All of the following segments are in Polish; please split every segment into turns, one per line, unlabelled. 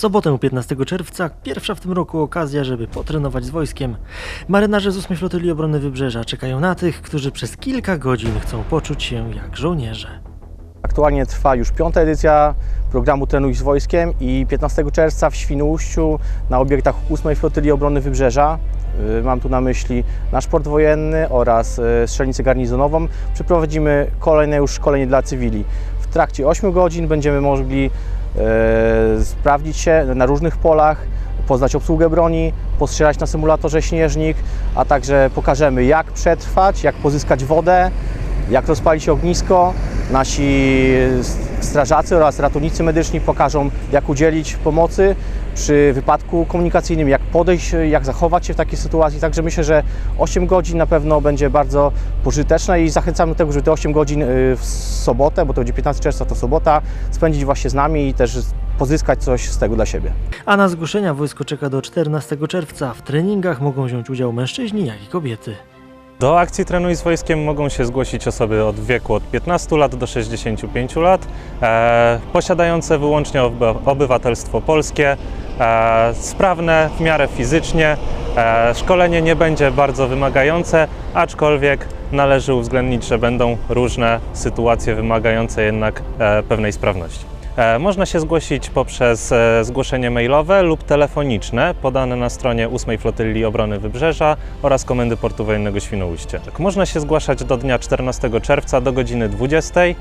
sobotę 15 czerwca pierwsza w tym roku okazja, żeby potrenować z wojskiem. Marynarze z 8 Flotyli Obrony Wybrzeża czekają na tych, którzy przez kilka godzin chcą poczuć się jak żołnierze.
Aktualnie trwa już piąta edycja programu Trenuj z Wojskiem i 15 czerwca w Świnoujściu na obiektach 8 Flotyli Obrony Wybrzeża, y, mam tu na myśli nasz port wojenny oraz y, strzelnicę garnizonową, przeprowadzimy kolejne już szkolenie dla cywili. W trakcie 8 godzin będziemy mogli sprawdzić się na różnych polach, poznać obsługę broni, postrzelać na symulatorze śnieżnik, a także pokażemy jak przetrwać, jak pozyskać wodę, jak rozpalić ognisko. Nasi strażacy oraz ratownicy medyczni pokażą, jak udzielić pomocy przy wypadku komunikacyjnym, jak podejść, jak zachować się w takiej sytuacji. Także myślę, że 8 godzin na pewno będzie bardzo pożyteczne i zachęcamy do tego, żeby te 8 godzin y, w sobotę, bo to będzie 15 czerwca, to sobota, spędzić właśnie z nami i też pozyskać coś z tego dla siebie.
A na zgłoszenia wojsko czeka do 14 czerwca. W treningach mogą wziąć udział mężczyźni, jak i kobiety.
Do akcji Trenuj z Wojskiem mogą się zgłosić osoby od wieku od 15 lat do 65 lat, e, posiadające wyłącznie oby- obywatelstwo polskie, sprawne w miarę fizycznie. E, szkolenie nie będzie bardzo wymagające, aczkolwiek należy uwzględnić, że będą różne sytuacje wymagające jednak e, pewnej sprawności. E, Można się zgłosić poprzez e, zgłoszenie mailowe lub telefoniczne podane na stronie 8 Flotyli Obrony Wybrzeża oraz Komendy Portu Wojennego Świnoujście. Tak, Można się zgłaszać do dnia 14 czerwca do godziny 20. E,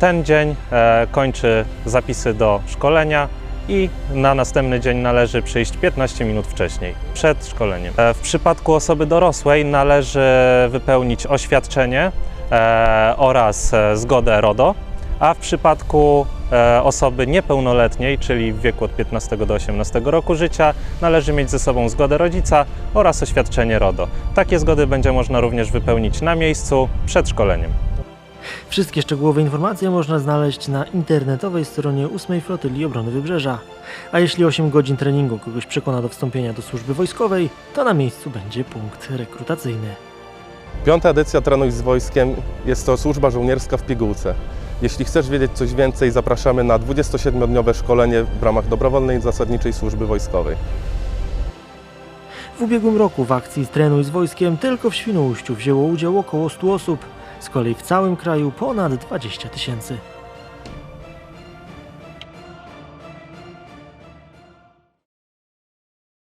Ten dzień e, kończy zapisy do szkolenia i na następny dzień należy przyjść 15 minut wcześniej, przed szkoleniem. E, W przypadku osoby dorosłej należy wypełnić oświadczenie e, oraz e, zgodę RODO, a w przypadku osoby niepełnoletniej, czyli w wieku od 15 do 18 roku życia, należy mieć ze sobą zgodę rodzica oraz oświadczenie RODO. Takie zgody będzie można również wypełnić na miejscu przed szkoleniem.
Wszystkie szczegółowe informacje można znaleźć na internetowej stronie 8 Flotyli Obrony Wybrzeża. A jeśli 8 godzin treningu kogoś przekona do wstąpienia do służby wojskowej, to na miejscu będzie punkt rekrutacyjny.
Piąta edycja Trenuj z Wojskiem jest to służba żołnierska w pigułce. Jeśli chcesz wiedzieć coś więcej, zapraszamy na 27-dniowe szkolenie w ramach dobrowolnej zasadniczej służby wojskowej.
W ubiegłym roku w akcji Trenuj z wojskiem tylko w Świnoujściu wzięło udział około 100 osób, z kolei w całym kraju ponad 20 tysięcy.